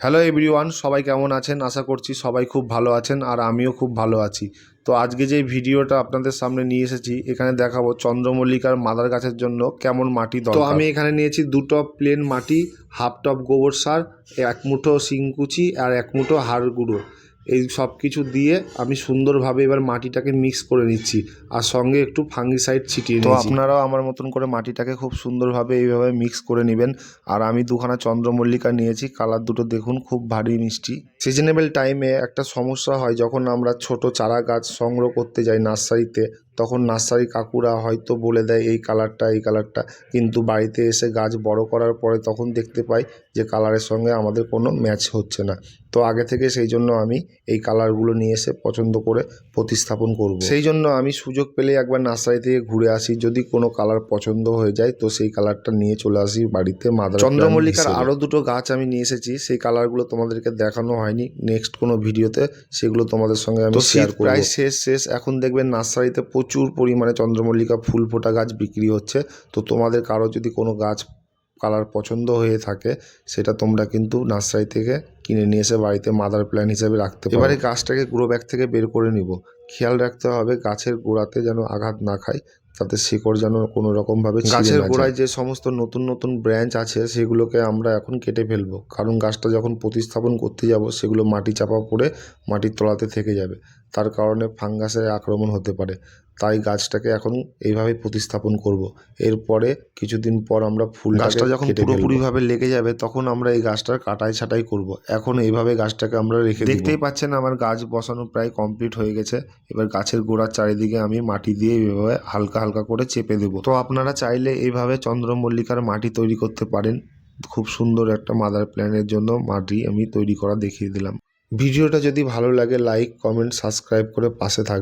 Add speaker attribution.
Speaker 1: Hello everyone সবাই কেমন আছেন? আশা করছি সবাই খুব ভালো আছেন আর আমিও খুব ভালো আছি। তো আজকে যে ভিডিওটা আপনাদের সামনে নিয়ে এসেছি এখানে দেখাবো চন্দ্রমল্লিকার মাদার গাছের জন্য কেমন মাটি দরকার। তো আমি এখানে নিয়েছি দুটো প্লেন মাটি হাফ টপ গোবর সার এক মুঠো শিংকুচি আর এক মুঠো হাড় গুঁড়ো। এই সব কিছু দিয়ে আমি সুন্দরভাবে এবার মাটিটাকে মিক্স করে নিচ্ছি। আর সঙ্গে একটু ফাঙ্গিসাইড ছিটিয়ে তো আপনারাও আমার মতন করে মাটিটাকে খুব সুন্দরভাবে এইভাবে মিক্স করে নেবেন। আর আমি দুখানা চন্দ্রমল্লিকা নিয়েছি কালার দুটো দেখুন খুব ভারী মিষ্টি। সিজনেবেল টাইমে একটা সমস্যা হয় যখন আমরা ছোট চারা গাছ সংগ্রহ করতে যাই নার্সারিতে তখন নার্সারি কাকুরা হয়তো বলে দেয় এই কালারটা এই কালারটা। কিন্তু বাড়িতে এসে গাছ বড় করার পরে তখন দেখতে পাই যে কালারের সঙ্গে আমাদের কোনো ম্যাচ হচ্ছে না। তো আগে থেকে সেই জন্য আমি এই কালারগুলো নিয়ে এসে পছন্দ করে প্রতিস্থাপন করব। সেই জন্য আমি সুযোগ পেলে একবার নার্সারি থেকে ঘুরে আসি। যদি কোনো কালার পছন্দ হয়ে যায় তো সেই কালারটা নিয়ে চলে আসি বাড়িতে মাদার চন্দ্রমল্লিকার আরও দুটো গাছ আমি নিয়ে এসেছি। সেই কালারগুলো তোমাদেরকে দেখানো হয়নি। নেক্সট কোনো ভিডিওতে সেগুলো তোমাদের সঙ্গে আমি শেয়ার করব। প্রায় শেষ শেষ। এখন দেখবেন নার্সারিতে প্রচুর পরিমাণে চন্দ্রমল্লিকা ফুল ফোটা গাছ বিক্রি হচ্ছে। তো তোমাদের কারও যদি কোনো গাছ কালার পছন্দ হয়ে থাকে, সেটা তোমরা কিন্তু নার্সারি থেকে কিনে নিয়ে এসে বাড়িতে মাদার প্ল্যান হিসেবে রাখতে পারো। এবারে গাছটাকে গ্রো ব্যাগ থেকে বের করে নিব। খেয়াল রাখতে হবে গাছের গোড়াতে যেন আঘাত না খায় তাতে শিকড় যেন কোনো রকমভাবে গাছের গোড়ায় যে সমস্ত নতুন নতুন ব্রাঞ্চ আছে সেগুলোকে আমরা এখন কেটে ফেলব। কারণ গাছটা যখন প্রতিস্থাপন করতে যাব সেগুলো মাটি চাপা পড়ে মাটির তলাতে থেকে যাবে। তার কারণে ফাঙ্গাসের আক্রমণ হতে পারে। তাই গাছটাকে এখন এইভাবে প্রতিস্থাপন করব। এরপরে কিছুদিন পর আমরা ফুল গাছটা যখন পুরোপুরিভাবে লেগে যাবে তখন আমরা এই গাছটার কাটাই ছাটাই করব। এখন এইভাবে গাছটাকে আমরা রেখে দেখতেই পাচ্ছেন আমার গাছ বসানো প্রায় কমপ্লিট হয়ে গেছে। এবার গাছের গোড়ার চারিদিকে আমি মাটি দিয়ে এইভাবে হালকা হালকা করে চেপে দেবো। তো আপনারা চাইলে এইভাবে চন্দ্রমল্লিকার মাটি তৈরি করতে পারেন। খুব সুন্দর একটা মাদার প্ল্যানের জন্য মাটি আমি তৈরি করা দেখিয়ে দিলাম। ভিডিওটা যদি ভালো লাগে, লাইক, কমেন্ট, সাবস্ক্রাইব করে পাশে থাকবে